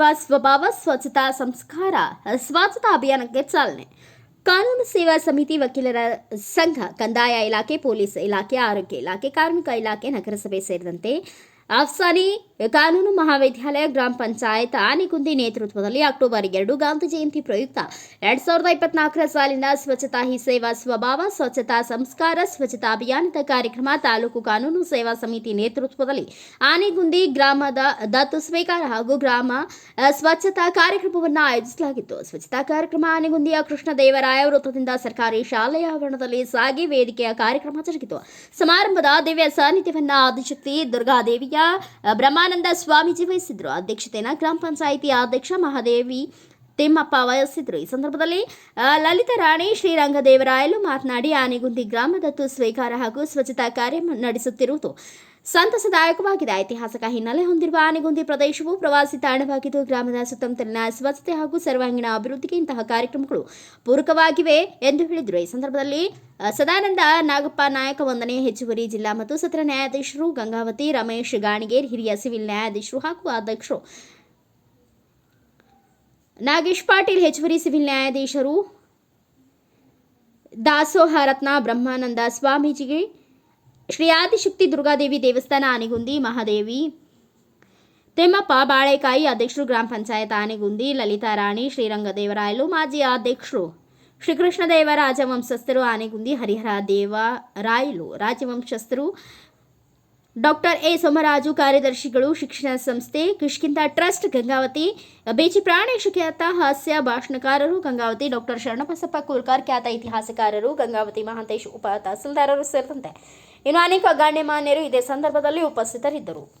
ಸೇವಾ ಸ್ವಭಾವ ಸ್ವಚ್ಛತಾ ಸಂಸ್ಕಾರ ಸ್ವಚ್ಛತಾ ಅಭಿಯಾನಕ್ಕೆ ಚಾಲನೆ ಕಾನೂನು ಸೇವಾ ಸಮಿತಿ ವಕೀಲರ ಸಂಘ ಕಂದಾಯ ಇಲಾಖೆ ಪೊಲೀಸ್ ಇಲಾಖೆ ಆರೋಗ್ಯ ಇಲಾಖೆ ಕಾರ್ಮಿಕ ಇಲಾಖೆ ನಗರಸಭೆ ಸೇರಿದಂತೆ ಅಫ್ಸಾನಿ ಕಾನೂನು ಮಹಾವಿದ್ಯಾಲಯ ಗ್ರಾಮ ಪಂಚಾಯತ್ ಆನೆಗುಂದಿ ನೇತೃತ್ವದಲ್ಲಿ ಅಕ್ಟೋಬರ್ ಎರಡು ಗಾಂಧಿ ಜಯಂತಿ ಪ್ರಯುಕ್ತ. ಎರಡ್ ಸಾವಿರದ ಇಪ್ಪತ್ನಾಲ್ಕರ ಸಾಲಿನ ಸ್ವಚ್ಛತಾ ಹಿ ಸೇವಾ ಸ್ವಭಾವ ಸ್ವಚ್ಛತಾ ಸಂಸ್ಕಾರ ಸ್ವಚ್ಛತಾ ಅಭಿಯಾನದ ಕಾರ್ಯಕ್ರಮ ತಾಲೂಕು ಕಾನೂನು ಸೇವಾ ಸಮಿತಿ ನೇತೃತ್ವದಲ್ಲಿ ಆನೆಗುಂದಿ ಗ್ರಾಮದ ದತ್ತು ಸ್ವೀಕಾರ ಹಾಗೂ ಗ್ರಾಮ ಸ್ವಚ್ಛತಾ ಕಾರ್ಯಕ್ರಮವನ್ನು ಆಯೋಜಿಸಲಾಗಿತ್ತು. ಸ್ವಚ್ಛತಾ ಕಾರ್ಯಕ್ರಮ ಆನೆಗುಂದಿಯ ಕೃಷ್ಣದೇವರಾಯ ವೃತ್ತದಿಂದ ಸರ್ಕಾರಿ ಶಾಲೆಯ ಆವರಣದಲ್ಲಿ ಸಾಗಿ ವೇದಿಕೆಯ ಕಾರ್ಯಕ್ರಮ ಜರುಗಿತು. ಸಮಾರಂಭದ ದಿವ್ಯ ಸಾನ್ನಿಧ್ಯವನ್ನ ಆದಿಶಕ್ತಿ ದುರ್ಗಾದೇವಿಯ ಅ, ಬ್ರಹ್ಮಾನಂದ ಸ್ವಾಮೀಜಿ ವಹಿಸಿದ್ರು. ಅಧ್ಯಕ್ಷತೆಯನ್ನು ಗ್ರಾಮ ಪಂಚಾಯಿತಿ ಅಧ್ಯಕ್ಷ ಮಹಾದೇವಿ ತಿಮ್ಮಪ್ಪ ವಹಿಸಿದ್ರು. ಈ ಸಂದರ್ಭದಲ್ಲಿ ಲಲಿತಾ ರಾಣಿ ಶ್ರೀರಂಗದೇವರಾಯಲು ಮಾತನಾಡಿ, ಆನೆಗುಂದಿ ಗ್ರಾಮದತ್ತು ಸ್ವೀಕಾರ ಹಾಗೂ ಸ್ವಚ್ಛತಾ ಕಾರ್ಯ ನಡೆಸುತ್ತಿರುವುದು. ಸಂತಸದಾಯಕವಾಗಿದೆ. ಐತಿಹಾಸಿಕ ಹಿನ್ನೆಲೆ ಹೊಂದಿರುವ ಆನೆಗುಂದಿ ಪ್ರದೇಶವು ಪ್ರವಾಸಿ ತಾಣವಾಗಿದ್ದು, ಗ್ರಾಮದ ಸುತ್ತಮುತ್ತಲಿನ ಸ್ವಚ್ಛತೆ ಹಾಗೂ ಸರ್ವಾಂಗೀಣ ಅಭಿವೃದ್ಧಿಗೆ ಇಂತಹ ಕಾರ್ಯಕ್ರಮಗಳು ಪೂರಕವಾಗಿವೆ ಎಂದು ಹೇಳಿದರು. ಈ ಸಂದರ್ಭದಲ್ಲಿ ಸದಾನಂದ ನಾಗಪ್ಪ ನಾಯಕ ಒಂದನೇ ಹೆಚ್ಚುವರಿ ಜಿಲ್ಲಾ ಮತ್ತು ಸತ್ರ ನ್ಯಾಯಾಧೀಶರು ಗಂಗಾವತಿ ರಮೇಶ್ ಗಾಣಿಗೇರ್, ಹಿರಿಯ ಸಿವಿಲ್ ನ್ಯಾಯಾಧೀಶರು ಹಾಗೂ ಅಧ್ಯಕ್ಷರು ನಾಗೇಶ್ ಪಾಟೀಲ್ ಹೆಚ್ಚುವರಿ ಸಿವಿಲ್ ನ್ಯಾಯಾಧೀಶರು ದಾಸೋಹ ರತ್ನ ಬ್ರಹ್ಮಾನಂದ ಸ್ವಾಮೀಜಿಗೆ ಶ್ರೀ ಆದಿಶಕ್ತಿ ದುರ್ಗಾದೇವಿ ದೇವಸ್ಥಾನ ಆನೆಗುಂದಿ ಮಹಾದೇವಿ. ತಿಮ್ಮಪ್ಪ ಬಾಳೆಕಾಯಿ ಅಧ್ಯಕ್ಷರು ಗ್ರಾಮ ಪಂಚಾಯತ್ ಆನೆಗುಂದಿ ಲಲಿತಾ ರಾಣಿ ಶ್ರೀರಂಗದೇವರಾಯಲು ಮಾಜಿ ಅಧ್ಯಕ್ಷರು ಶ್ರೀಕೃಷ್ಣದೇವ ರಾಜವಂಶಸ್ಥರು ಆನೆಗುಂದಿ ಹರಿಹರ ದೇವ ರಾಯಲು ರಾಜವಂಶಸ್ಥರು. ಡಾಕ್ಟರ್ ಎ ಸೋಮರಾಜು ಕಾರ್ಯದರ್ಶಿಗಳು ಶಿಕ್ಷಣ ಸಂಸ್ಥೆ ಕಿಷ್ಕಿಂತ ಟ್ರಸ್ಟ್ ಗಂಗಾವತಿ. ಬೇಚಿ ಪ್ರಾಣಿ ಖ್ಯಾತ ಹಾಸ್ಯ ಭಾಷಣಕಾರರು ಗಂಗಾವತಿ ಡಾಕ್ಟರ್ ಶರಣಬಸಪ್ಪ ಕೂಲ್ಕರ್ ಖ್ಯಾತ ಇತಿಹಾಸಕಾರರು ಗಂಗಾವತಿ ಮಹಾಂತೇಶ್ ಉಪ ತಹಸೀಲ್ದಾರರು ಸೇರಿದಂತೆ ಇನ್ನು ಅನೇಕ ಗಣ್ಯಮಾನ್ಯರು ಇದೇ ಸಂದರ್ಭದಲ್ಲಿ ಉಪಸ್ಥಿತರಿದ್ದರು.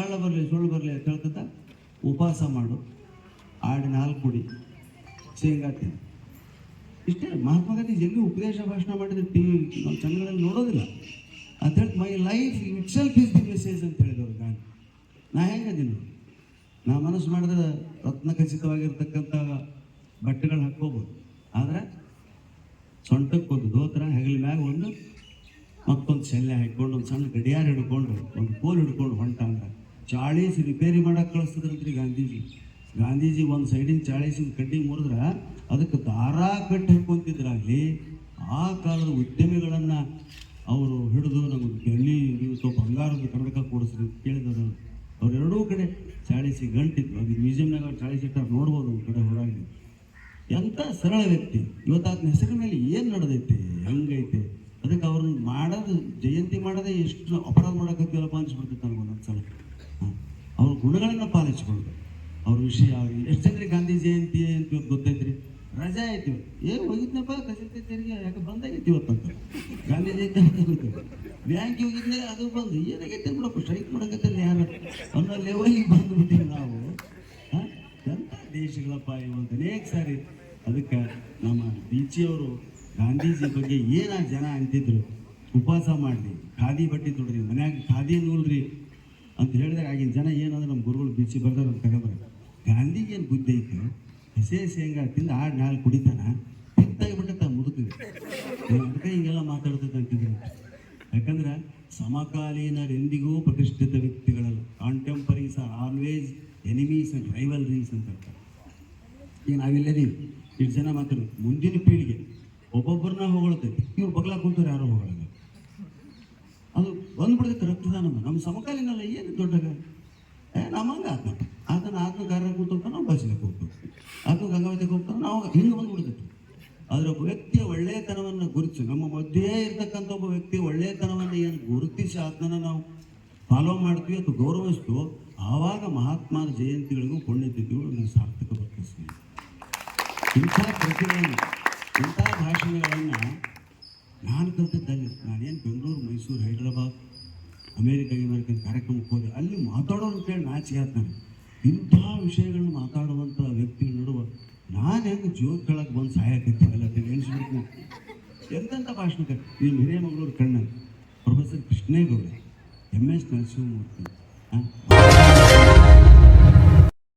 ಕಳ್ಳ ಬರಲಿ, ಸುಳ್ಳು ಬರಲಿ ಅಂತ ಹೇಳ್ತದ ಉಪವಾಸ ಮಾಡು. ಆಡಿನ ಹಾಲು ಕುಡಿ, ಶೇಂಗಾ ಇಷ್ಟೇ, ಮಹಾತ್ಮ ಗಾಂಧಿ ಎಲ್ಲಿ ಉಪದೇಶ ಭಾಷಣ ಮಾಡಿದ್ರೆ ಟಿ ವಿ, ನಾವು ಚಂದ್ರಗಳಲ್ಲಿ ನೋಡೋದಿಲ್ಲ. ಅಂತ ಹೇಳಿ my life itself is the message ಅಂತ ಹೇಳಿದವರು ಗಾಂಧಿ. ನಾ ಹೆಂಗದೀನಿ ನಾ ಮನಸ್ಸು ಮಾಡಿದ್ರೆ ರತ್ನ ಖಚಿತವಾಗಿರ್ತಕ್ಕಂಥ ಬಟ್ಟೆಗಳು ಹಾಕ್ಕೋಬೋದು. ಆದರೆ ಸೊಂಟಕ್ಕೆ ಗಾಂಧೀಜಿ ಒಂದು ಸೈಡಿನ ಚಾಳಿಸಿನ ಕಡ್ಡಿ ಮುರಿದ್ರೆ ಅದಕ್ಕೆ ದಾರ ಕಟ್ಟಿ ಹಾಕೊಂತಿದ್ರಾಗಲಿ ಆ ಕಾಲದ ಉದ್ಯಮಿಗಳನ್ನು ಅವರು ಹಿಡಿದು ನಮಗೆ ಬೆಳ್ಳಿ, ನೀವು ಸ್ವಲ್ಪ ಬಂಗಾರದ ಕನ್ನಡಕ ಕೊಡಿಸ್ರಿ ಅಂತ ಕೇಳಿದವರು. ಅವರೆರಡೂ ಕಡೆ ಚಾಳಿಸಿ ಗಂಟಿತ್ತು ಅದು ಮ್ಯೂಸಿಯಮ್ನಾಗ ಚಾಳಿಸಿ ಇಟ್ಟಾರ ನೋಡ್ಬೋದು ಒಂದು ಕಡೆ ಹೊರಗೆ. ಎಂಥ ಸರಳ ವ್ಯಕ್ತಿ. ಇವತ್ತು ಆತನ ಮೇಲೆ ಏನು ನಡೆದೈತೆ? ಹೆಂಗೈತೆ? ಅದಕ್ಕೆ ಅವ್ರನ್ನ ಮಾಡೋದು, ಜಯಂತಿ ಮಾಡೋದೇ ಎಷ್ಟು ಅಪರಾಧ ಮಾಡೋಕತ್ತೀವಲ್ಲಪ್ಪ ಅನ್ಸ್ಬಿಡ್ತೈತೆ ನನಗೊಂದೊಂದು ಸಲ ಅವ್ರ ಗುಣಗಳನ್ನು ಪಾಲಿಸ್ಕೊಳ್ಳೋದು ಅವ್ರ ವಿಷಯ ಎಷ್ಟು ಜನರಿಗೆ ಗಾಂಧಿ ಜಯಂತಿ ಅಂತ ಗೊತ್ತೈತ್ರಿ. ರಜಾ ಇವತ್ತು ಏ ಹೋಗಿದ್ನಪ್ಪ? ಕಸಿ ತೆರಿಗೆ ಯಾಕೆ ಬಂದಾಗೈತಿ ಇವತ್ತಂತ ಗಾಂಧಿ ಜಯಂತಿ ಅಂತ ಬ್ಯಾಂಕ್ ಹೋಗಿದ್ನೆ, ಅದು ಬಂದು. ಏನಾಗೈತೆ ಬಿಡಪ್ಪ ಸ್ಟ್ರೈಕ್ ಮಾಡಕತ್ತಿಲ್ಲ ಯಾರು? ಅನ್ನೋ ಲೆವೆಲಿಗೆ ಬಂದ್ಬಿಟ್ಟಿವಿ ನಾವು. ಎಂಥ ದೇಶಗಳಪ್ಪ ಇವತ್ತು ಅನೇಕ ಸಾರಿ ಅದಕ್ಕೆ ನಮ್ಮ ಅವರು ಗಾಂಧೀಜಿ ಬಗ್ಗೆ ಏನ ಜನ ಅಂತಿದ್ರು, ಉಪವಾಸ ಮಾಡಲಿ, ಖಾದಿ ಬಟ್ಟೆ ತೊಡ್ರಿ ಮನ್ಯಾಗ ಖಾದಿ ನೂಲ್ರಿ ಅಂತ ಹೇಳಿದಾಗ ಆಗಿನ ಜನ ಏನಂದ್ರೆ ನಮ್ಮ ಗುರುಗಳು ಬಿಸಿ ಬರ್ದಾರ ಅಂತ ತಗೊಂಡ್ರೆ ಗಾಂಧಿಗೆ ಏನು ಬುದ್ಧಿ ಐತೆ? ಹಸೆ ಶೇಂಗಾ ತಿಂದು ಆಡ್ ನಾಳೆ ಕುಡಿತಾನ? ಬಿಟ್ಟ ಮುದುಕಿಗೆ ಅದಕ್ಕೆ ಹಿಂಗೆಲ್ಲ ಮಾತಾಡ್ತೈತೆ ಅಂತಿದ್ರು ಯಾಕಂದ್ರೆ ಸಮಕಾಲೀನರೆಂದಿಗೂ ಪ್ರತಿಷ್ಠಿತ ವ್ಯಕ್ತಿಗಳಲ್ಲ. Contemporaries are always enemies and rivalries ಅಂತ ಈಗ ನಾವಿಲ್ಲದೀವಿ ಇಷ್ಟು ಜನ ಮಾತಾಡೋದು ಮುಂದಿನ ಪೀಳಿಗೆ ಒಬ್ಬೊಬ್ಬರನ್ನ ಹೋಗಳುತ್ತೆ ಇವ್ರು ಬಗ್ಲಾ ಕುಂತವ್ರು ಯಾರೋ ಹೊಗಳಲ್ಲ ಅದು ಬಂದ್ಬಿಡ್ತೈತೆ ರಕ್ತದಾನ ನಮ್ಮ ಸಮಕಾಲೀನಲ್ಲ ಏನು ದೊಡ್ಡ ನಮ್ಮಂಗ ಆತ್ಮ ಆತನ ಆತ್ಮಕಾರ ಕೂತ್ಕೊಂತ ನಾವು ಬಸ್ಲಿಕ್ಕೆ ಹೋಗ್ತೀವಿ ಆತ್ಮ ಗಂಗಾವತಿಗೆ ಹೋಗ್ತಾನೆ ನಾವು ಹಿಂಗೆ ಬಂದ್ಬಿಡ್ತೈತೆ ಆದರೆ ಒಬ್ಬ ವ್ಯಕ್ತಿಯ ಒಳ್ಳೆಯತನವನ್ನು ಗುರುತಿಸಿ, ನಮ್ಮ ಮಧ್ಯೆ ಇರ್ತಕ್ಕಂಥ ಒಬ್ಬ ವ್ಯಕ್ತಿ ಒಳ್ಳೆಯತನವನ್ನು ಏನು ಗುರುತಿಸಿ ಆತನ ನಾವು ಫಾಲೋ ಮಾಡ್ತೀವಿ ಅಥವಾ ಗೌರವಿಸ್ತು ಆವಾಗ ಮಹಾತ್ಮನ ಜಯಂತಿಗಳಿಗೂ ಪುಣ್ಯತಿಥಿಗಳು ನನಗೆ ಸಾರ್ಥಕ ಬರ್ತದೆ ಇಂಥ ಪ್ರತಿಗಳನ್ನು ಇಂಥ ಭಾಷಣಗಳನ್ನು ನಾನು ಕಲ್ತಿದ್ದಲ್ಲಿ ನಾನೇನು ಬೆಂಗಳೂರು, ಮೈಸೂರು, ಹೈದರಾಬಾದ್ ಅಮೇರಿಕಾ ಅಮೇರಿಕನ್ ಕಾರ್ಯಕ್ರಮಕ್ಕೆ ಹೋದೆ. ಅಲ್ಲಿ ಮಾತಾಡೋರು ಅಂತೇಳಿ ನಾಚಿಕೆ ಆಗ್ತಾನೆ ಇಂಥ ವಿಷಯಗಳನ್ನ ಮಾತಾಡುವಂಥ ವ್ಯಕ್ತಿಗಳ ನಡುವೆ ನಾನು ಹೆಂಗೆ ಜೀವನ ಕೆಳಗೆ ಬಂದು ಸಹಾಯಕತ್ತೀವಲ್ಲ ಅಂತ ಎಣಿಸ್ಬೇಕು. ಎಂತೆಂಥ ಭಾಷಣಕ್ಕೆ ನಿಮ್ಮ ಮಂಗಳೂರು ಕಣ್ಣ professor Krishnegowda M S Narasimhamurthy. ಹಾಂ